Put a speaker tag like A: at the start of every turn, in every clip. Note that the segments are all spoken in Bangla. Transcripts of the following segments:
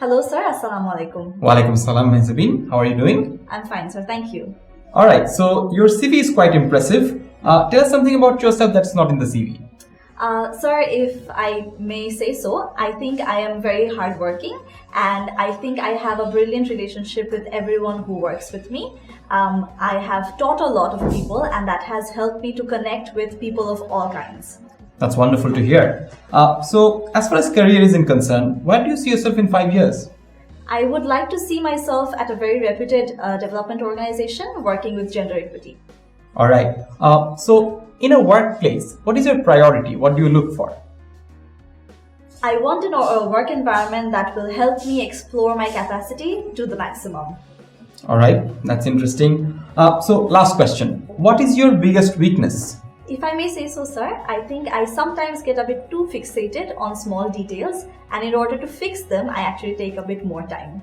A: Hello, sir. Assalamu alaikum.
B: Walaikum salam, Mehzabin. How are you doing?
A: I'm fine, sir. Thank you.
B: All right, so your CV is quite impressive. Uh, tell us something about yourself that's not in the CV.
A: Uh, sir, if I may say so, I think I am very hardworking and I think I have a brilliant relationship with everyone who works with me. Um, I have taught a lot of people and that has helped me to connect with people of all kinds.
B: That's wonderful to hear. Uh, so, as far as career is in concern, where do you see yourself in five years?
A: I would like to see myself at a very reputed uh, development organization working with gender equity.
B: All right. Uh, so, in a workplace, what is your priority? What do you look for?
A: I want an, a work environment that will help me explore my capacity to the maximum.
B: All right, that's interesting. Uh, so, last question What is your biggest weakness?
A: If I may say so, sir, I think I sometimes get a bit too fixated on small details, and in order to fix them, I actually take a bit more time.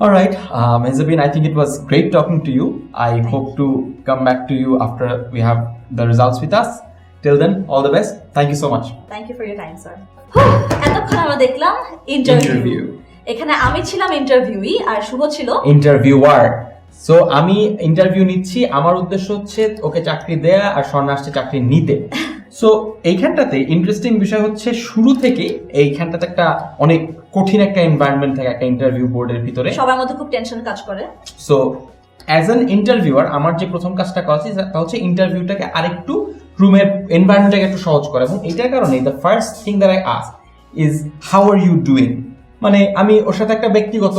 B: All right, um, Mehzabin, I think it was great talking to you. I hope to come back to you after we have the results with us. Till then, all the best. Thank you so much.
A: Thank you for your time, sir. এতক্ষণ আমরা দেখলাম ইন্টারভিউ
B: Interview.
A: এখানে আমি ছিলাম ইন্টারভিউই আর শুভ ছিল
B: ইন্টারভিউয়ার সো আমি ইন্টারভিউ নিচ্ছি। আমার উদ্দেশ্য হচ্ছে ওকে চাকরি দেয়া আর স্বর্ণ আসছে চাকরি নিতে। সো এইখানটাতে ইন্টারেস্টিং বিষয় হচ্ছে শুরু থেকে এইখানটাতে একটা অনেক কঠিন একটা এনভায়রনমেন্ট থাকে একটা ইন্টারভিউ বোর্ডের ভিতরে।
A: সবার মধ্যে খুব টেনশন কাজ করে।
B: সো অ্যাজ অ্যান ইন্টারভিউয়ার আমার যে প্রথম কাজটা করা উচিত তা হচ্ছে ইন্টারভিউটাকে আরেকটু রুমের এনভায়রনমেন্টটাকে একটু সহজ করা। এবং এটার কারণে the first thing that I ask is how are you doing মানে আমি ওর সাথে একটা ব্যক্তিগত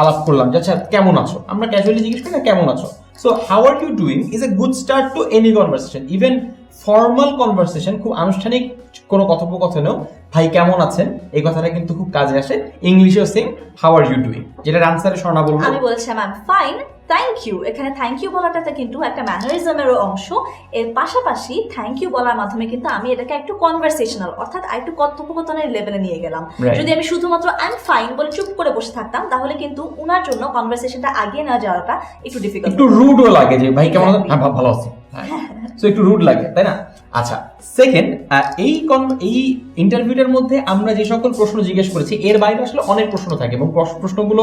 B: আলাপ করলাম, যে আচ্ছা কেমন আছো? আমরা ক্যাজুয়ালি জিজ্ঞেস করি না কেমন আছো? So how are you doing is a good start to any conversation even formal conversation খুব আনুষ্ঠানিক কোনো কথোপকথনেও ভাই কেমন আছেন? এই কথাটা কিন্তু খুব কাজে আসে। ইংলিশেও same how are you doing যেটার আনসারে স্বর্ণা বলব
A: আমি বলছিলাম আই ফাইন থ্যাংক ইউ এখানে থ্যাংক ইউ বলাটা কিন্তু একটা ম্যানারিজমেরও অংশ। এর পাশাপাশি থ্যাংক ইউ বলার মাধ্যমে কিন্তু আমি এটাকে একটু কনভারসেশনাল অর্থাৎ একটু কথোপকথনের লেভেলে নিয়ে গেলাম। যদি আমি শুধুমাত্র আই এম ফাইন বলে চুপ করে বসে থাকতাম তাহলে কিন্তু উনার জন্য কনভারসেশনটা আগিয়ে না যাওয়াটা একটু ডিফিকাল্ট
B: একটু রুডও লাগে যে ভাই কেমন আছেন? হ্যাঁ ভালো আছি। সো একটু রুড লাগে তাই না? আচ্ছা সেকেন্ড এই এই ইন্টারভিউটার মধ্যে আমরা যে সকল প্রশ্ন জিজ্ঞেস করেছি এর বাইরে আসলে অনেক প্রশ্ন থাকে এবং প্রশ্নগুলো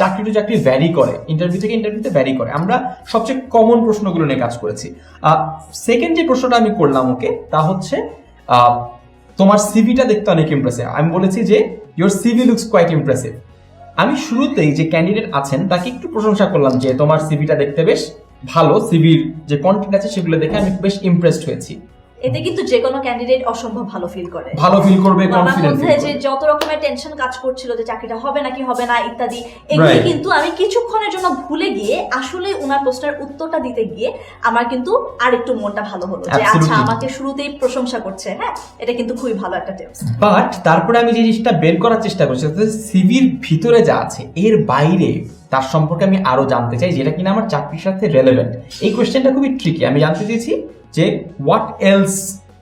B: চাকরি টু চাকরি ভ্যারি করে ইন্টারভিউ থেকে ইন্টারভিউতে ভ্যারি করে। আমরা সবচেয়ে কমন প্রশ্নগুলো নিয়ে কাজ করেছি। সেকেন্ড যে প্রশ্নটা আমি করলাম ওকে তা হচ্ছে আহ, তোমার সিভিটা দেখতে অনেক ইমপ্রেসিভ আমি বলেছি যে your CV looks quite impressive আমি শুরুতেই যে ক্যান্ডিডেট আছেন তাকে একটু প্রশংসা করলাম যে তোমার সিভিটা দেখতে বেশ ভালো সিভির যে কন্টেন্ট আছে সেগুলো দেখে আমি বেশ ইমপ্রেসড হয়েছি।
A: এতে কিন্তু যে কোনো ক্যান্ডিডেট অসম্ভব ভালো ফিল করে।
B: ভালো ফিল করবে
A: আমার
B: কনফিডেন্ট
A: যে যত রকমের টেনশন কাজ করছিল যে চাকরিটা হবে নাকি হবে না ইত্যাদি এগুলি কিন্তু আমি কিছুক্ষণের জন্য ভুলে গিয়ে আসলে ওনার প্রশ্নের উত্তরটা দিতে গিয়ে আমার কিন্তু আর একটু মনটা ভালো হলো যে আচ্ছা আমাকে শুরুতেই প্রশংসা করছে। হ্যাঁ এটা কিন্তু খুবই ভালো একটা টিপস
B: বাট তারপরে আমি যে জিনিসটা বের করার চেষ্টা করছি সিভির ভিতরে যা আছে এর বাইরে তার সম্পর্কে আমি আরও জানতে চাই যেটা কিনা আমার চাকরির সাথে রেলেভেন্ট এই কোয়েশ্চেনটা খুবই ট্রিকি আমি জানতে চেয়েছি যে what else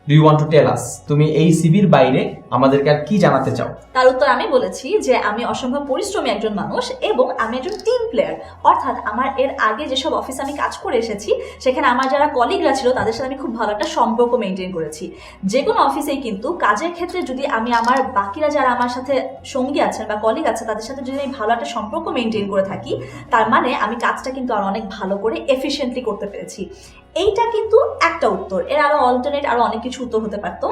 B: do you want to tell us তুমি এই সিভির বাইরে আমাদেরকে আর কি জানাতে চাও?
A: তার উত্তর আমি বলেছি যে আমি অসম্ভব পরিশ্রমী একজন মানুষ এবং আমি একজন টিম প্লেয়ার অর্থাৎ আমার এর আগে যেসব অফিসে আমি কাজ করে এসেছি, সেখানে আমার যারা কলিগরা ছিল, তাদের সাথে আমি খুব ভালো একটা সম্পর্ক মেনটেন করেছি। যে কোনো অফিসেই কিন্তু কাজের ক্ষেত্রে যদি আমি আমার বাকিরা যারা আমার সাথে সঙ্গী আছেন বা কলিগ আছে, তাদের সাথে যদি আমি ভালো একটা সম্পর্ক মেনটেন করে থাকি, তার মানে আমি কাজটা কিন্তু আর অনেক ভালো করে এফিসিয়েন্টলি করতে পেরেছি। এইটা কিন্তু একটা উত্তর। এর আরও অল্টারনেট আরও অনেক কিছু উত্তর হতে পারতো।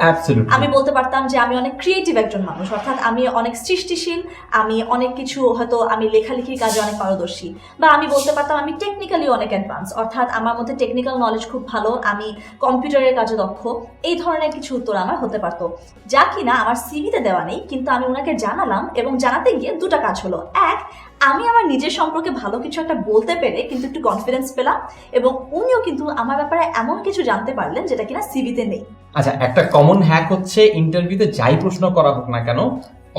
A: আমি বলতে পারতাম যে আমি অনেক ক্রিয়েটিভ একজন মানুষ অর্থাৎ আমি অনেক সৃষ্টিশীল আমি অনেক কিছু হয়তো আমি লেখালেখির কাজে অনেক পারদর্শী বা আমি বলতে পারতাম আমি টেকনিক্যালি অনেক অ্যাডভান্স অর্থাৎ আমার মধ্যে টেকনিক্যাল নলেজ খুব ভালো আমি কম্পিউটারের কাজে দক্ষ এই ধরনের কিছু উত্তর আমার হতে পারতো। যা কিনা আমার সিভিতে দেওয়া নেই কিন্তু আমি ওনাকে জানালাম এবং জানাতে গিয়ে দুটা কাজ হলো। এক আমি আমার নিজের সম্পর্কে ভালো কিছু একটা বলতে পেরে কিন্তু একটু কনফিডেন্স পেলাম এবং উনিও কিন্তু আমার ব্যাপারে এমন কিছু জানতে পারলেন যেটা কিনা সিভিতে নেই।
B: আচ্ছা একটা কমন হ্যাক হচ্ছে ইন্টারভিউতে যাই প্রশ্ন করা হোক না কেন,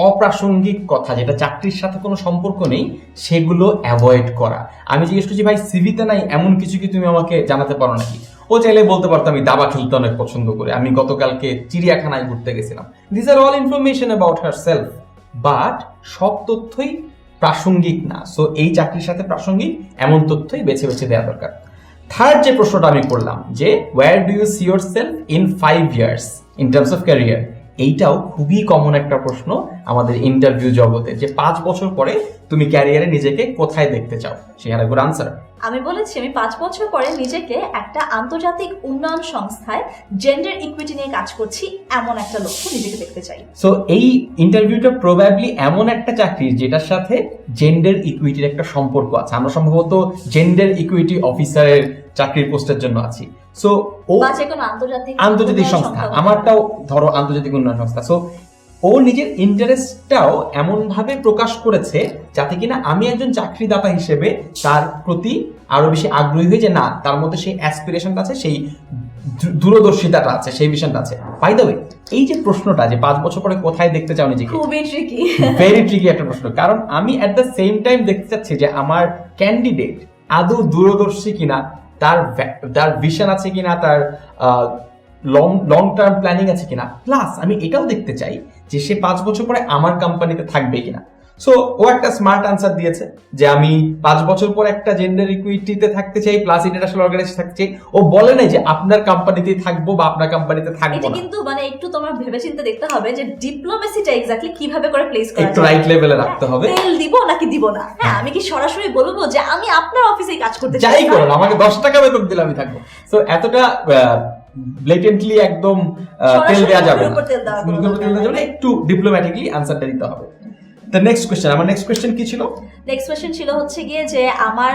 B: অপ্রাসঙ্গিক কথা যেটা চাকরির সাথে কোনো সম্পর্ক নেই, সেগুলো অ্যাভয়েড করা। আমি জিজ্ঞেস করছি, ভাই সিভিতে নাই, এমন কিছু কি তুমি আমাকে জানাতে পারো নাকি? ও চাইলে বলতে পারতো, আমি দাবা খেলতে অনেক পছন্দ করে। আমি গতকালকে চিড়িয়াখানায় ঘুরতে গেছিলাম। This are all information about herself but সব তথ্যই প্রাসঙ্গিক না। সো এই চাকরির সাথে প্রাসঙ্গিক, এমন তথ্যই বেছে বেছে দেওয়া দরকার। থার্ড যে প্রশ্নটা আমি করলাম, যে where do you see self in five years in terms of career এইটাও খুবই কমন একটা প্রশ্ন আমাদের ইন্টারভিউ জগতে যে পাঁচ বছর পরে তুমি ক্যারিয়ারে নিজেকে কোথায় দেখতে চাও? সে আর গুড আনসার
A: আমি বলেছি আমি পাঁচ বছর পরে নিজেকে একটা আন্তর্জাতিক উন্নয়ন সংস্থায় জেন্ডার ইকুইটি নিয়ে কাজ করছি এমন একটা লক্ষ্য নিজেকে দেখতে চাই।
B: সো এই ইন্টারভিউটা প্রবাবলি এমন একটা চাকরি যেটার সাথে জেন্ডার ইকুইটির একটা সম্পর্ক আছে। আমরা সম্ভবত জেন্ডার ইকুইটি অফিসারের চাকরির পোস্টের জন্য আছি। সো ও
A: আন্তর্জাতিক
B: সংস্থা। আমারটাও ধরো আন্তর্জাতিক উন্নয়ন সংস্থা। সো ও নিজের ইন্টারেস্টটাও এমন ভাবে প্রকাশ করেছে যাতে কিনা আমি একজন চাকরিদাতা হিসেবে তার প্রতি আরও বেশি আগ্রহী হই যে না তার মধ্যে সেই অ্যাসপিরেশনটা আছে সেই দূরদর্শিতাটা আছে সেই বিষয়টা আছে। বাই দ্য ওয়ে এই যে প্রশ্নটা যে পাঁচ বছর পরে কোথায় দেখতে চাও নিজেকে?
A: খুবই ট্রিকি
B: ভেরি ট্রিকি একটা প্রশ্ন। কারণ আমি অ্যাট দ্য সেম টাইম দেখতে চাচ্ছি যে আমার ক্যান্ডিডেট আদৌ দূরদর্শী কিনা। তার তার ভিশন আছে কিনা, তার লং লং টার্ম প্ল্যানিং আছে কিনা? প্লাস আমি এটাও দেখতে চাই যে সে পাঁচ বছর পরে আমার কোম্পানিতে থাকবে কিনা। সো ও একটা স্মার্ট আনসার দিয়েছে যে আমি পাঁচ বছর পর একটা জেন্ডার ইকুইটিতে থাকতে চাই প্লাস ইন্টারন্যাশনাল অর্গানাইজেশন থাকতে চাই। ও বলে নাই যে আপনার কোম্পানিতেই থাকব বা আপনার কোম্পানিতে থাকব
A: এটা কিন্তু মানে একটু তোমার ভেবেচিন্তে দেখতে হবে যে ডিপ্লোমেসিটা এক্স্যাক্টলি কীভাবে করে প্লেস করা
B: একটু রাইট লেভেলে রাখতে হবে।
A: তেল দিব নাকি দিব না? হ্যাঁ আমি কি সরাসরি বলব যে আমি আপনার অফিসে কাজ করতে চাই?
B: যাই করুন আমাকে দশ টাকা বেতন দিলে আমি থাকব। তো এতটা ব্লেটেন্টলি একদম তেল দেওয়া যাবে না, একটু ডিপ্লোম্যাটিকলি আনসারটা দিতে হবে। দ্য নেক্সট কোশ্চেন আমার নেক্সট কোশ্চেন কি ছিল?
A: নেক্সট কোয়েশ্চেন ছিল হচ্ছে গিয়ে যে আমার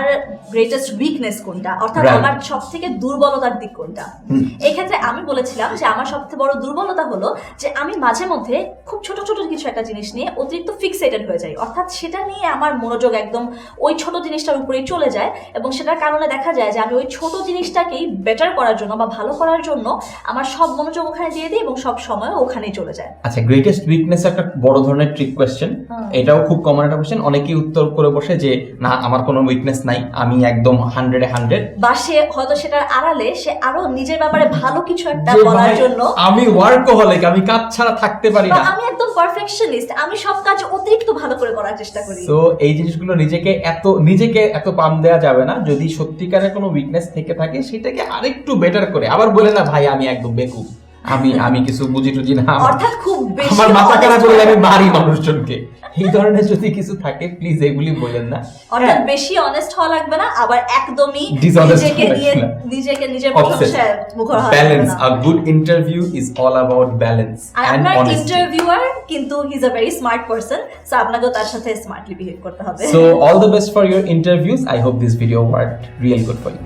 A: গ্রেটেস্ট উইকনেস কোনটা? অর্থাৎ আমার সব থেকে দুর্বলতার দিক কোনটা?
B: হুম।
A: এই ক্ষেত্রে আমি বলেছিলাম যে আমার সবথেকে বড় দুর্বলতা হলো যে আমি মাঝে মধ্যে খুব ছোট ছোট কিছু একটা জিনিস নিয়ে অতিরিক্ত ফিক্সেটেড হয়ে যাই। অর্থাৎ সেটা নিয়ে আমার মনোযোগ একদম ওই ছোট জিনিসটার উপরেই চলে যায় এবং সেটার কারণে দেখা যায় যে আমি ওই ছোট জিনিসটাকেই বেটার করার জন্য বা ভালো করার জন্য আমার সব মনোযোগ ওখানে দিয়ে দিই এবং সব সময় ওখানেই চলে যায়।
B: আচ্ছা গ্রেটেস্ট উইকনেস একটা বড় ধরনের ট্রিক কোয়েশ্চেন এটাও খুব কমন একটা কোয়েশ্চেন অনেকেই উত্তর করে বসে যে না আমার কোনো উইকনেস নাই আমি একদম হান্ড্রেডে হান্ড্রেড
A: বা সে হয়তো সেটার আড়ালে সে আরও নিজের ব্যাপারে ভালো কিছু একটা বলার জন্য
B: আমি ওয়ার্ক হলে আমি কাজ ছাড়া থাকতে পারি না।
A: আমি একদম পারফেকশনিস্ট আমি সব কাজ অতিরিক্ত ভালো করে করার চেষ্টা করি।
B: তো এই জিনিসগুলো নিজেকে এত নিজেকে এত পাম দেওয়া যাবে না যদি সত্যিকারের কোনো উইকনেস থেকে থাকে সেটাকে আরেকটু বেটার করে। আবার বলে না ভাই আমি একদম বেকুব। আমি আমি কিছু বুঝি টুজি না।
A: অর্থাৎ খুব বেশি
B: আমার মাথা খারাপ করলে আমি মারি মানুষজনকে। এই ধরনের যদি কিছু থাকে প্লিজ এগুলি বলেন না।
A: অর্থাৎ বেশি অনেস্ট হওয়া লাগবে না আবার একদমই নিজেকে নিয়ে নিজেকে নিজের প্রশংসায় মুখর হওয়া balance
B: a good interview is all about balance
A: আর আপনার ইন্টারভিউয়ার কিন্তু he is a very smart person so আপনাকেও তার সাথে স্মার্টলি বিহেভ করতে হবে।
B: So all the best for your interviews. I hope this video worked. Real good for you.